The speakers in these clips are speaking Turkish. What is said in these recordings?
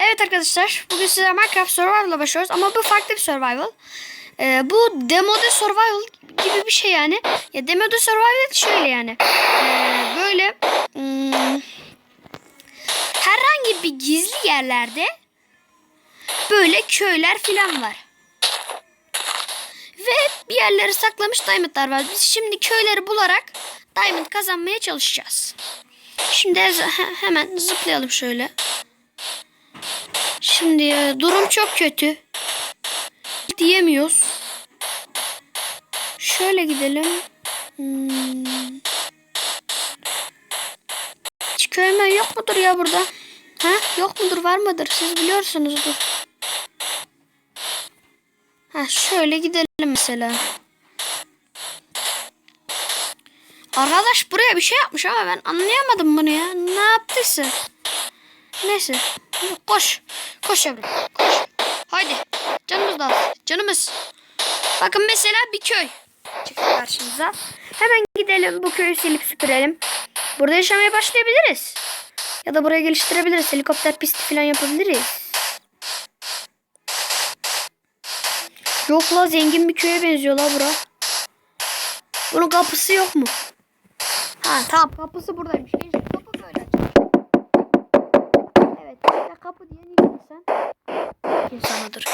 Evet arkadaşlar bugün size Minecraft Survival'la başlıyoruz ama bu farklı bir survival. Ee, bu demode survival gibi bir şey yani. Ya demode survival şöyle yani. Ee, böyle hmm, herhangi bir gizli yerlerde böyle köyler falan var. Ve bir yerlere saklamış diamondlar var. Biz şimdi köyleri bularak diamond kazanmaya çalışacağız. Şimdi he- hemen zıplayalım şöyle. Şimdi e, durum çok kötü. Diyemiyoruz. Şöyle gidelim. Hmm. Hiç yok mudur ya burada? Ha? Yok mudur var mıdır? Siz biliyorsunuzdur. Ha şöyle gidelim mesela. Arkadaş buraya bir şey yapmış ama ben anlayamadım bunu ya. Ne yaptıysa. Neyse. Koş. Koş yavrum. Koş. Haydi. Canımız da. Canımız. Bakın mesela bir köy. Çıktı karşımıza. Hemen gidelim bu köyü silip süpürelim. Burada yaşamaya başlayabiliriz. Ya da buraya geliştirebiliriz. Helikopter pisti falan yapabiliriz. Yok la zengin bir köye benziyor la bura. Bunun kapısı yok mu? Ha tamam kapısı buradaymış. Kapı böyle açılıyor. Evet kapı diye niye sen? İnsanıdır.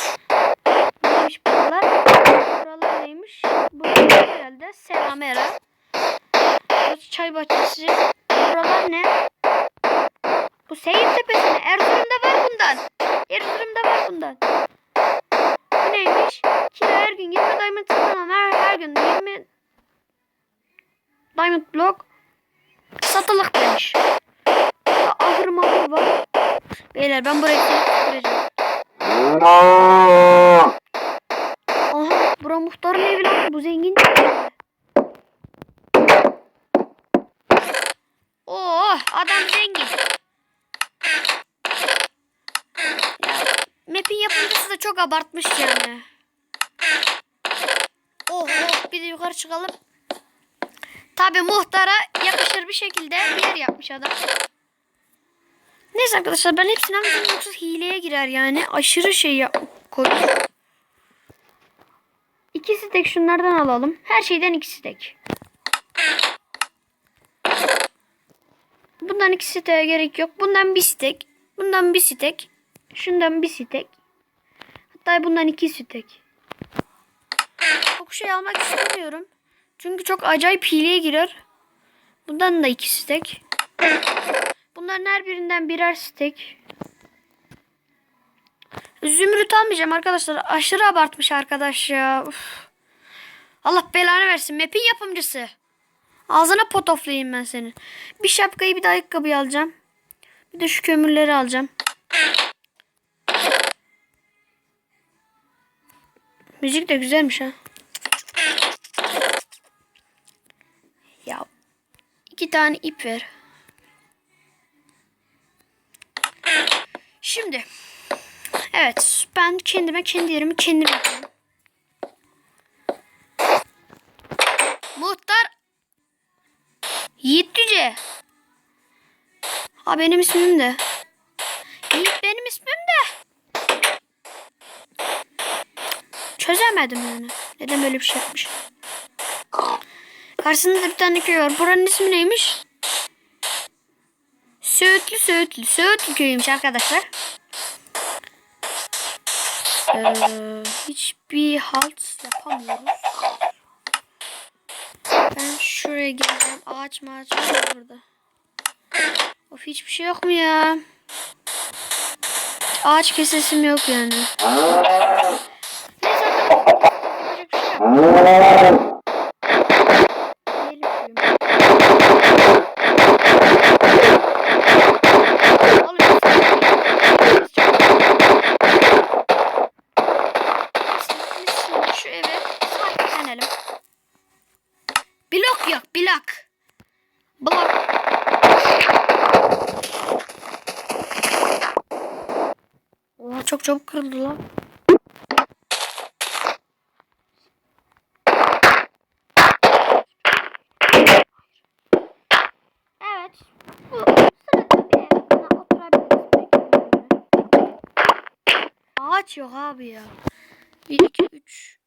Neymiş buralar? Buralar neymiş? Buralar herhalde Selamera. Burası çay bahçesi. Buralar ne? Bu Seyir Tepesi mi? Erzurum'da var bundan. Erzurum'da var bundan. Bu neymiş? Kilo her gün 20 diamond satın alan her, her gün 20 diamond block satılık demiş. Ahır mahır var. Beyler ben burayı kuracağım. Aha bura muhtarın evi lan. Bu zengin. Oo adam zengin. Ya, map'in yapımcısı da çok abartmış yani. Oh oh bir de yukarı çıkalım. Tabi muhtara yakışır bir şekilde bir yer yapmış adam. Neyse arkadaşlar ben anlatıyorum yoksa hileye girer yani. Aşırı şey koymuş. İkisi tek şunlardan alalım. Her şeyden ikisi tek. Bundan ikisi tek gerek yok. Bundan bir stek. Bundan bir stek. Şundan bir stek. Hatta bundan iki stek. Çok şey almak istemiyorum. Çünkü çok acayip hileye girer. Bundan da iki stek. Bunların her birinden birer stek. Zümrüt almayacağım arkadaşlar. Aşırı abartmış arkadaş ya. Uf. Allah belanı versin. Map'in yapımcısı. Ağzına potoflayayım ben senin. Bir şapkayı bir de ayakkabıyı alacağım. Bir de şu kömürleri alacağım. Müzik de güzelmiş ha. Ya iki tane ip ver. Şimdi evet ben kendime kendi yerimi kendim yapıyorum. Muhtar Yiğit Yüce. Ha benim ismim de. Yiğit benim ismim de. Çözemedim yani. Neden böyle bir şey yapmış? Karşısında da bir tane köy var. Buranın ismi neymiş? Söğütlü Söğütlü. Söğütlü köyüymüş arkadaşlar. Ee, hiçbir halt yapamıyoruz. Ben şuraya geleceğim. Ağaç mağaç var burada? Of hiçbir şey yok mu ya? Ağaç kesesim yok yani. Neyse arkadaşlar, yapacak bir şey yok. Diyelim ki- Şu eve sahiplenelim. Blok yok blok. Blok. Oha çok çabuk kırıldı lan. Ağaç yok abi ya. 1 2 3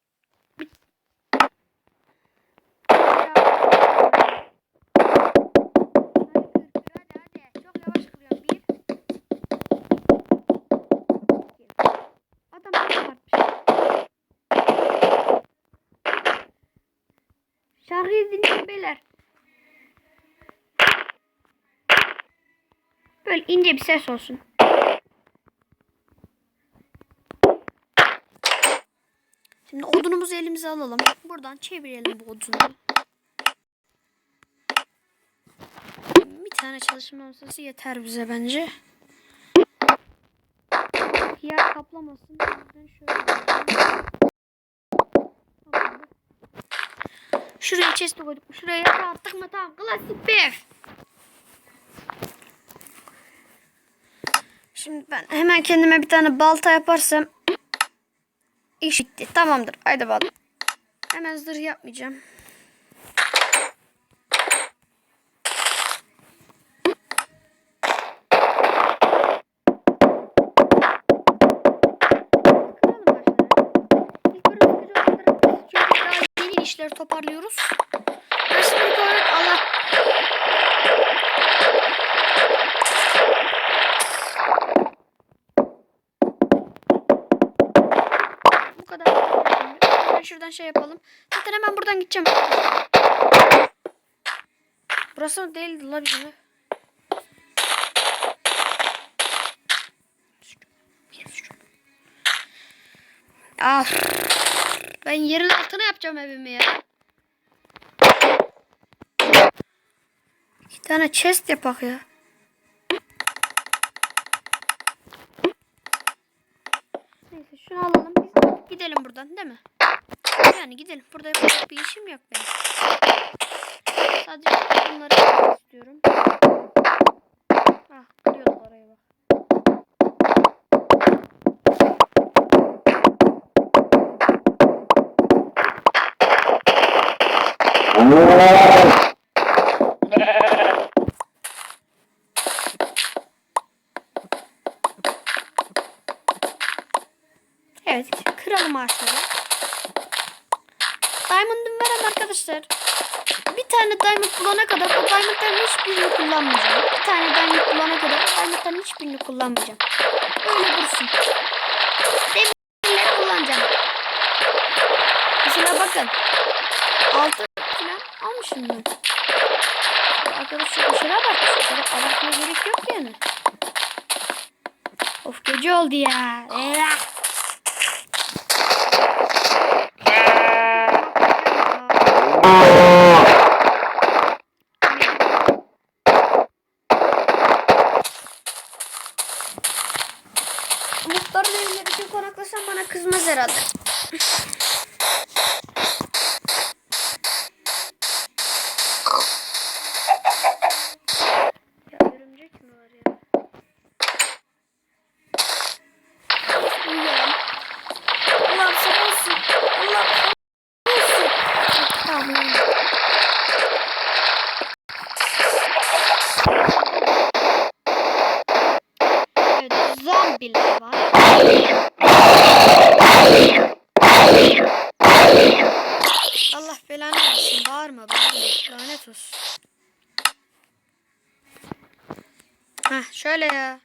Hadi hadi. Çok yavaş kırıyorum. Bir. iki. Adam çok abartmış. Şarkıyı dinleyin beyler. Böyle ince bir ses olsun. Şimdi odunumuzu elimize alalım. Buradan çevirelim bu odunu. Bir tane çalışma masası yeter bize bence. Yer kaplamasın. Yüzden şöyle yapalım. Tamam. Şuraya chest koyduk. Şuraya yatağı attık mı tamam. Klasik bir. Şimdi ben hemen kendime bir tane balta yaparsam iş bitti. Tamamdır. Haydi bakalım. Hemen zırh yapmayacağım. İşleri toparlıyoruz. Olarak Allah Bu kadar. Hemen şuradan şey yapalım. Zaten hemen buradan gideceğim. Burası mı değildi la bizim? Ah. Ben yerin altına yapacağım evimi ya. İki tane chest yapak ya. Neyse şunu alalım. Biz gidelim buradan değil mi? Yani gidelim. Burada yapacak bir işim yok benim. Sadece bunları istiyorum. Ah kırıyorlar oraya bak. Evet kıralım ağaçları. Diamond'ım veren arkadaşlar. Bir tane diamond bulana kadar o diamondların hiçbirini kullanmayacağım. Bir tane diamond bulana kadar o diamondların hiçbirini kullanmayacağım. Öyle dursun. Demirleri kullanacağım. Mesela bakın. Altı falan almışım ben. Arkadaş çok aşırı abartmış. O kadar abartmaya gerek yok yani. Of gece oldu ya. Eyvah. Muhtarın evinde bütün konaklasam bana kızmaz herhalde. Ya örümcek mi var ya? Uyuyalım. Allah'ım sen olsun. Allah'ım sen olsun. Tamam uyuyalım. Evet zombiler var. Allah belanı versin. Bağırma bağırma. Lanet olsun. Heh şöyle ya.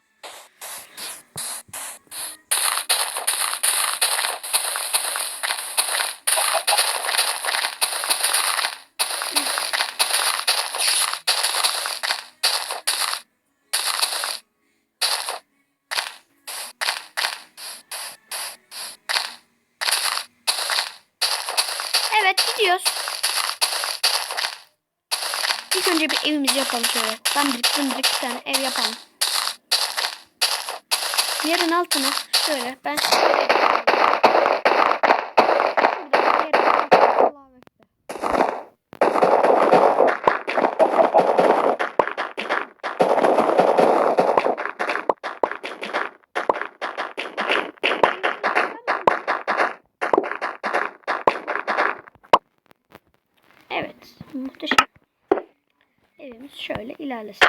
Önce bir evimizi yapalım şöyle. Dandirik dandirik bir tane ev yapalım. Yerin altına şöyle ben bir. Evet, muhteşem. Evimiz şöyle ilerlesin.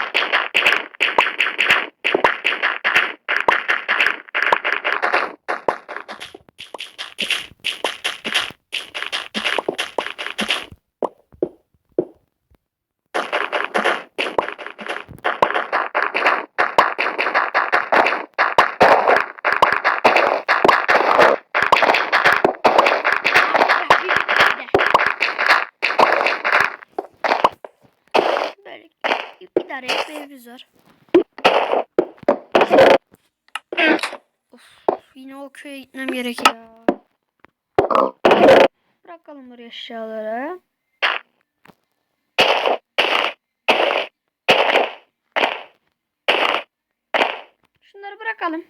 O köye gitmem gerekiyor. Bırakalım buraya eşyaları. Şunları bırakalım.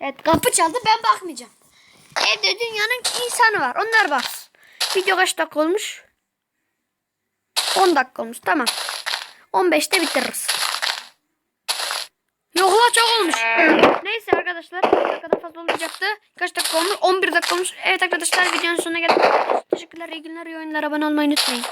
Evet kapı çaldı ben bakmayacağım. Evde dünyanın insanı var onlar baksın. Video kaç dakika olmuş? 10 dakika olmuş tamam. 15'te bitiririz. Yok la çok olmuş. Neyse arkadaşlar kadar fazla olmayacaktı. Kaç dakika olmuş? 11 dakika olmuş. Evet arkadaşlar videonun sonuna geldik. Teşekkürler iyi günler iyi oyunlar abone olmayı unutmayın.